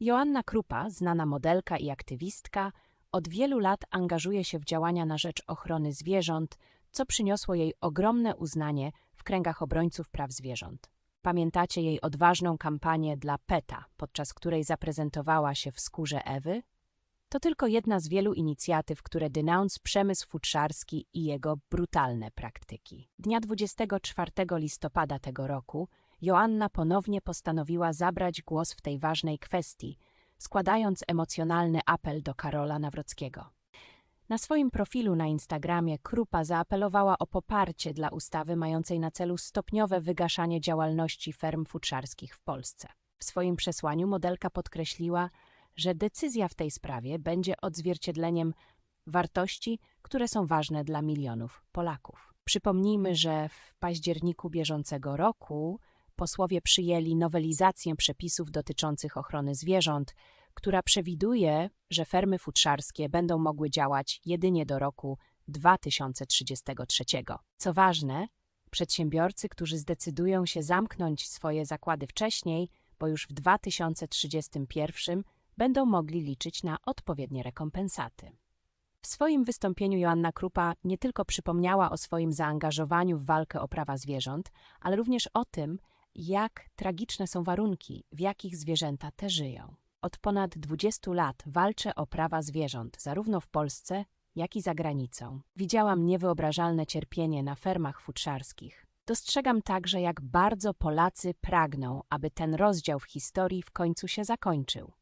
Joanna Krupa, znana modelka i aktywistka, od wielu lat angażuje się w działania na rzecz ochrony zwierząt, co przyniosło jej ogromne uznanie w kręgach obrońców praw zwierząt. Pamiętacie jej odważną kampanię dla PETA, podczas której zaprezentowała się w skórze Ewy? To tylko jedna z wielu inicjatyw, które denounced przemysł futrzarski i jego brutalne praktyki. Dnia 24 listopada tego roku Joanna ponownie postanowiła zabrać głos w tej ważnej kwestii, składając emocjonalny apel do Karola Nawrockiego. Na swoim profilu na Instagramie Krupa zaapelowała o poparcie dla ustawy mającej na celu stopniowe wygaszanie działalności ferm futrzarskich w Polsce. W swoim przesłaniu modelka podkreśliła, że decyzja w tej sprawie będzie odzwierciedleniem wartości, które są ważne dla milionów Polaków. Przypomnijmy, że w październiku bieżącego roku posłowie przyjęli nowelizację przepisów dotyczących ochrony zwierząt, która przewiduje, że fermy futrzarskie będą mogły działać jedynie do roku 2033. Co ważne, przedsiębiorcy, którzy zdecydują się zamknąć swoje zakłady wcześniej, bo już w 2031 będą mogli liczyć na odpowiednie rekompensaty. W swoim wystąpieniu Joanna Krupa nie tylko przypomniała o swoim zaangażowaniu w walkę o prawa zwierząt, ale również o tym, jak tragiczne są warunki, w jakich zwierzęta te żyją. Od ponad 20 lat walczę o prawa zwierząt, zarówno w Polsce, jak i za granicą. Widziałam niewyobrażalne cierpienie na fermach futrzarskich. Dostrzegam także, jak bardzo Polacy pragną, aby ten rozdział w historii w końcu się zakończył,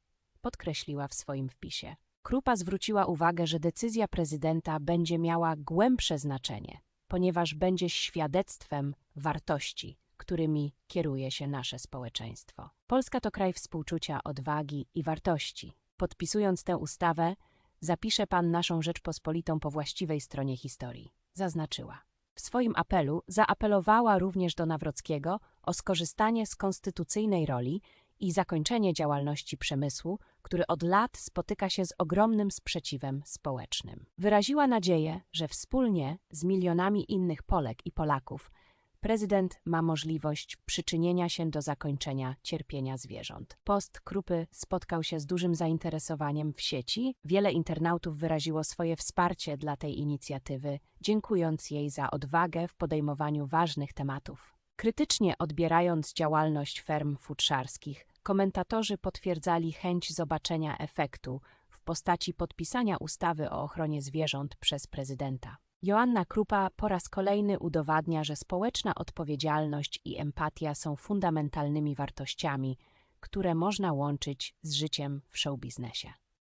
podkreśliła w swoim wpisie. Krupa zwróciła uwagę, że decyzja prezydenta będzie miała głębsze znaczenie, ponieważ będzie świadectwem wartości, którymi kieruje się nasze społeczeństwo. Polska to kraj współczucia, odwagi i wartości. Podpisując tę ustawę, zapisze Pan naszą Rzeczpospolitą po właściwej stronie historii, zaznaczyła. W swoim apelu zaapelowała również do Nawrockiego o skorzystanie z konstytucyjnej roli i zakończenie działalności przemysłu, który od lat spotyka się z ogromnym sprzeciwem społecznym. Wyraziła nadzieję, że wspólnie z milionami innych Polek i Polaków prezydent ma możliwość przyczynienia się do zakończenia cierpienia zwierząt. Post Krupy spotkał się z dużym zainteresowaniem w sieci. Wiele internautów wyraziło swoje wsparcie dla tej inicjatywy, dziękując jej za odwagę w podejmowaniu ważnych tematów. Krytycznie odbierając działalność ferm futrzarskich, komentatorzy potwierdzali chęć zobaczenia efektu w postaci podpisania ustawy o ochronie zwierząt przez prezydenta. Joanna Krupa po raz kolejny udowadnia, że społeczna odpowiedzialność i empatia są fundamentalnymi wartościami, które można łączyć z życiem w showbiznesie.